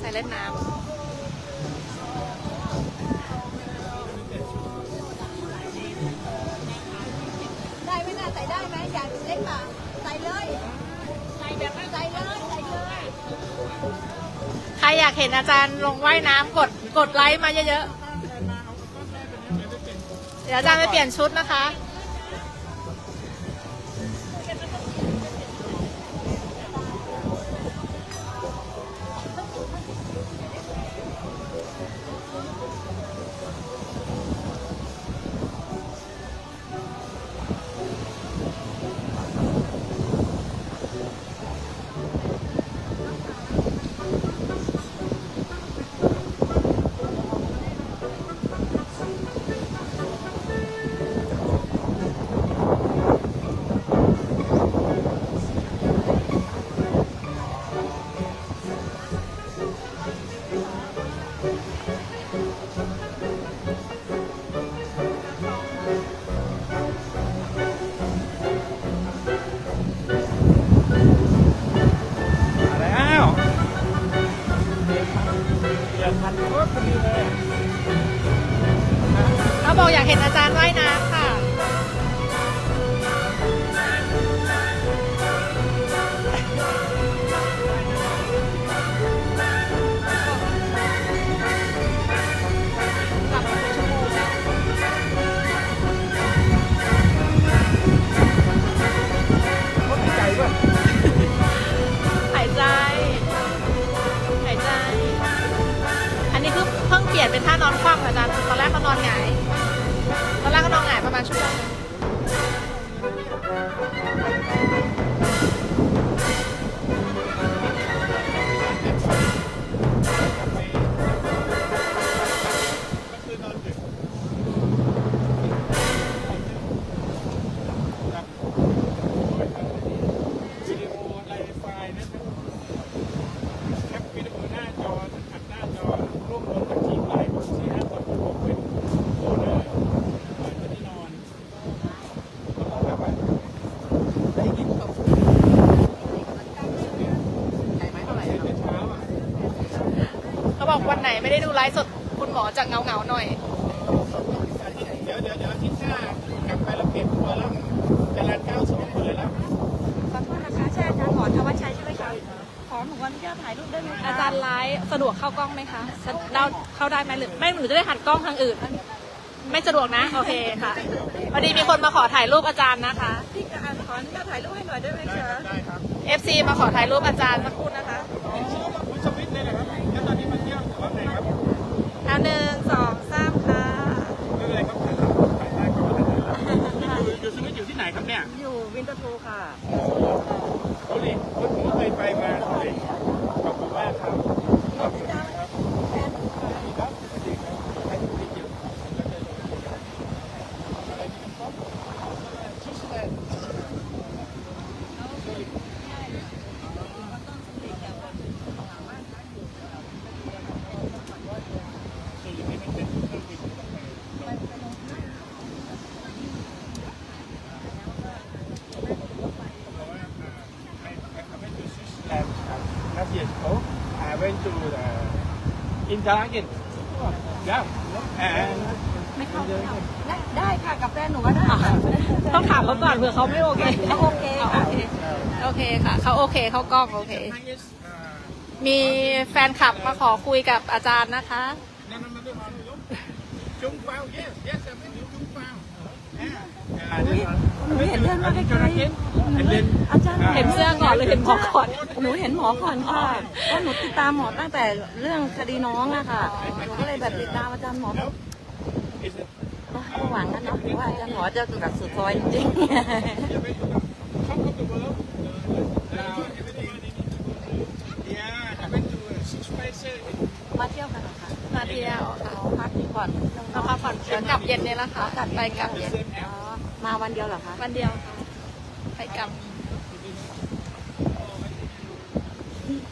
ใส่เล่นน้ำ รอยากเห็นอาจารย์ลงว่ายน้ำกดกดไลค์มาเยอะๆ เดี๋ยวอาจารย์ไปเปลี่ยนชุดนะคะ เขา บอกวันไหนไม่ได้ดูไลฟ์สดคุณหมอจะเงาเงาๆหน่อย เดี๋ยวเดี๋ยวเดี๋ยวอาทิตย์หน้ากลับไปแล้วเปลี่ยนตัวแล้วจะรันเก้าสองคนเลยแล้ว ขอโทษนะคะใช่อาจารย์หมอธวัชชัยใช่ไหมคะขอหนูอนุญาตถ่ายรูปได้ไหมคะอาจารย์ไลฟ์สะดวกเข้ากล้องไหมคะสะเราเข้าได้ไหมหรือไม่หรือจะได้หันกล้องทางอื่น ไม่สะดวกนะ โอเคค่ะพอดีมีคนมาขอถ่ายรูปอาจารย์นะคะ พี่กอันขออนุญาตถ่ายรูปให้หน่อยได้ไหมคะได้ครับ FC มาขอถ่ายรูปอาจารย์สักครู่นะคะคุณ หนึ่งสองสามค่ะ ไม่เป็นไรครับถ่ายได้ก็ถ่ายได้อยู่อยู่สวิตอยู่ที่ไหนครับเนี่ยอยู่วินเตอร์ทูค่ะ โอ้ดิผมก็เคยไปมาโอ้ดิขอบคุณมากครับขอบคุณครับครับสวัสดีครับให้ทุกทีเดียวอะไรดีครับชิสแลนด์ So you can make that Last year, oh, I went to the Interlaken. Yeah, and ไม่เข้าได้ได้ค่ะกับแฟนหนูก็ได้ค่ะต้องถามเขาก่อนเผื่อเขาไม่โอเคเขาโอเคโอค่ะเคโอเคค่ะเขาโอเคเขากล้องโอเค highest, uh, มีแฟนคลับมาขอคุยกับอาจารย์นะคะ no, no, no, no, no, no. Jung Pao, yes, yes, I went to Jung Pao. Yeah. Uh, this one. หนูเห็นเรื่องมาไกล Interlaken, and then ๆอาจารย์เห็นเสื้อก่อนเลยเห็นหมอก่อนหนูเห็นหมอก่อนค่ะเพราะหนูติดตามหมอตั้งแต่เรื่องคดีน้องอะค่ะหนูก็เลยแบบติดตามอาจารย์หมอแบบ is it ก็หวังกันเนาะว่าอาจารย์หมอจะแบบสุดซอยจริง top of the world? Uh, everything. Yeah, I went to uh, Six Flags. ๆมาเที่ยวกันเหรอคะมาเที่ยวค่ะเอาพักผ่อนมาพักผ่อนเดี๋ยวกลับเย็นนี่แหละค่ะไปกลับเย็นอ๋อ มาวันเดียวเหรอคะ วันเดียวค่ะไปกลับ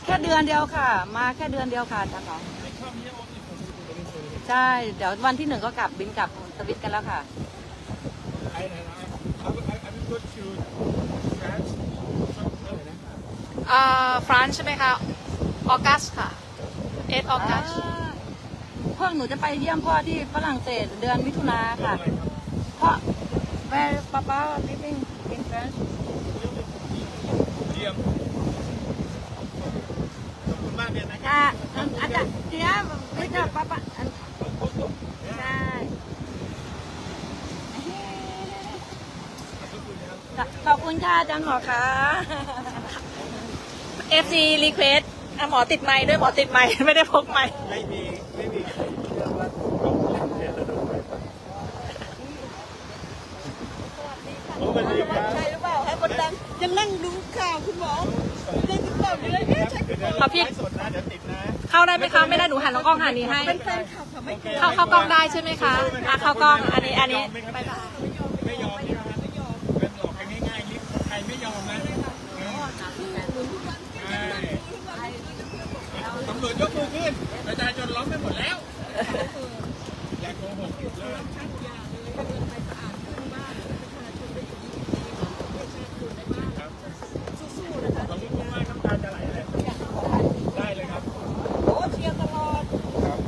ค่เดือนเดียวค่ะ มาแค่เดือนเดียวค่ะอาจารย์หมอในช่องนี้โอ้ยผมดูในโซเชียลใช่ เดี๋ยววันที่หนึ่งก็กลับบินกลับสวิตกันแล้วค่ะไอ้ไหนนะเอาเอาเอาเป็นตัวชูแฟชช่องเท่าไหร่นะอ่าฟรานซ์ใช่ไหมคะออกัสค่ะเอสออกัสพวกหนูจะไปเยี่ยมพ่อที่ฝรั่งเศสเดือนมิถุนาเรื่องค่ะอะไรครับพ่อ where papa living in France เยี่ยมขอบคุณมากเลยนะครัอะอันอาจารย์เดี๋ยวไม่ใช่ป้าป้าอันใช่ ขอบคุณค่ะอาจารย์หมอคะ FC request อะหมอติดไม้ด้วยหมอติดไม้ไม่ได้พกไม้ไม่มีไม่มีเรื่องว่าต้องเล่นเรียนระดับไหนโอ้สวัสดีครับ ใช่หรือเปล่าให้คนดัง จะนั่งดูข่าวคุณหมอได้ติดต่ออยู่เลยเอ๊ะใช่คุณหมอเอาพี่ไลฟ์สดนะเดี๋ยวติดนะเข้าได้ไหมคะ ไม่ได้หนูหันกล้องหันนี้ให้ เป็นแฟนคลับค่ะไม่เคยเข้าเข้ากล้องได้ใช่ไหมคะอะเข้ากล้องอันนี้อันนี้ไม่ไปยอมไม่ยอมไม่ยอมไม่ยอมเป็นหลอกกันง่ายๆลิฟต์ใครไม่ยอมนะใช่ตำรวจยกมือขึ้นประชาชนล้อมไปหมดแล้วอย่าโกหกเลยครับขอบคุณมากน้ำตาจะไหลเลยได้เลยครับ โอ้เชียร์ตลอด ครับ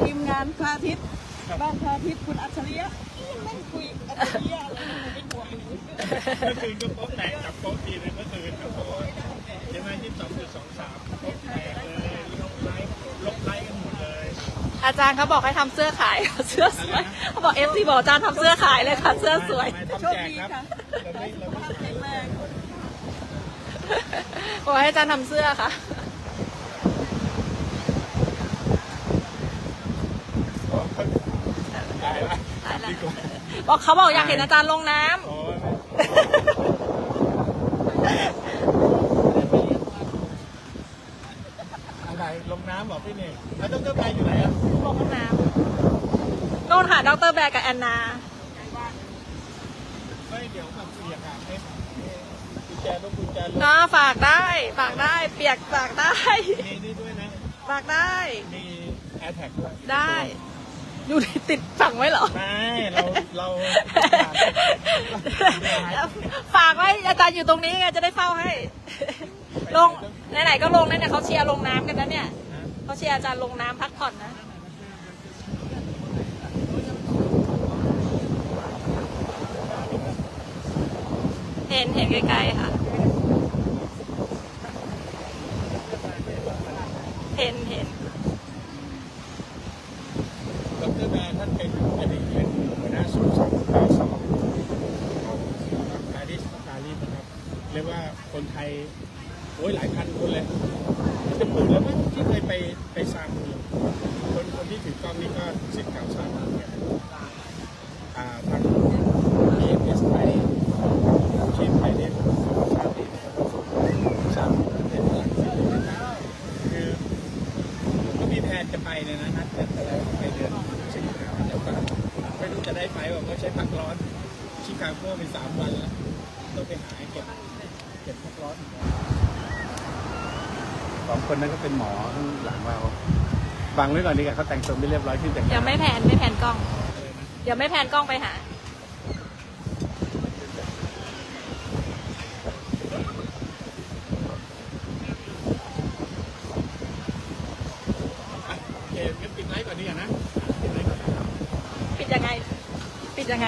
ทีมงาน พระอาทิตย์บ้านพระอาทิตย์คุณอัจฉริยะนั่งคุยอัจฉริยะอะไรไม่กลัวเมื่อคืนก็โป๊ะแตกกับโป๊ะทีเลยเมื่อคืนก็โป๊ะใช่ไหมยี่สิบสองจุดสองสามโป๊ะแตกเลยลบไลค์ลบไลค์กันหมดเลยอาจารย์เขาบอกให้ทำเสื้อขายเสื้อสวยเขาบอก FC บอกอาจารย์ทำเสื้อขายเลยค่ะเสื้อสวยไม่ทำแจกครับเราไม่เราไม่แข็งแรงบอกให้อาจารย์ทำเสื้อค่ะ ได้ ละดีกว่าบอกเขาบอกอยากเห็นอาจารย์ลงน้ำ โอ้ยอะไรลงน้ำบอกพี่เน่งแล้วต้องเจ้าไปอยู่ไหนอะลงน้ำโน่นหาดรแบร์กับแอนนา ไม่เดี๋ยวผมเสียกอะให้กุญแจรถกุญแจรถนะฝากได้ฝากได้เปียกฝากได้ มีนี่ด้วยนะ ฝากได้ มีแอร์แท็กด้วย ได้ อยู่ในติดฝังไว้เหรอ ไม่เราเราฝากไว้อาจารย์อยู่ตรงนี้ไงจะได้เฝ้าให้ ลงไหนๆก็ลงนะเนี่ยเขาเชียร์ลงน้ำกันนะเนี่ยเขาเชียร์อาจารย์ลงน้ำพักผ่อนนะเห็นเห็นไกลๆค่ะ เห็นเห็น ดรแมนท่านเป็นอดีตเป็นหัวหน้าศูนย์สองเก้าสองของปารีสปารีสนะครับ เรียกว่าคนไทยโอ้ยหลายพันคนเลยเป็นหมื่นแล้วมั้งที่เคยไปไปซามดูคนคนที่ถือกล้องนี่ก็สิทธิ์เก่าซามเหมือนกันอ่าทางเอเอสไทยทีมไทยเนี่ยทราบดีนะครับซามประเทศฝรั่งเศสคือ ก็มีแผนจะไปเนี่ยนะนัดกันแต่แล้วไปเดือนสิงหาคมแต่ว่าไม่รู้จะได้ไปว่าเขาใช้พัก ร้อนชิคาโกไปสามวันแล้วต้องไปหาเก็บเก็บพักร้อนอีกแล้วสองคนนั้นก็เป็นหมอข้างหลังเราฟังไว้ก่อนดีกว่าเขาแต่งตัวไม่เรียบร้อยขึ้นแต่งเดี๋ยวไม่แผนไม่แผนกล้อง เดี๋ยวไม่แผนกล้องไปหา อะโอเคงั้นปิดไลฟ์ก่อนดีกว่านะปิดไลฟ์ก่อนนะครับ ปิด ยังไง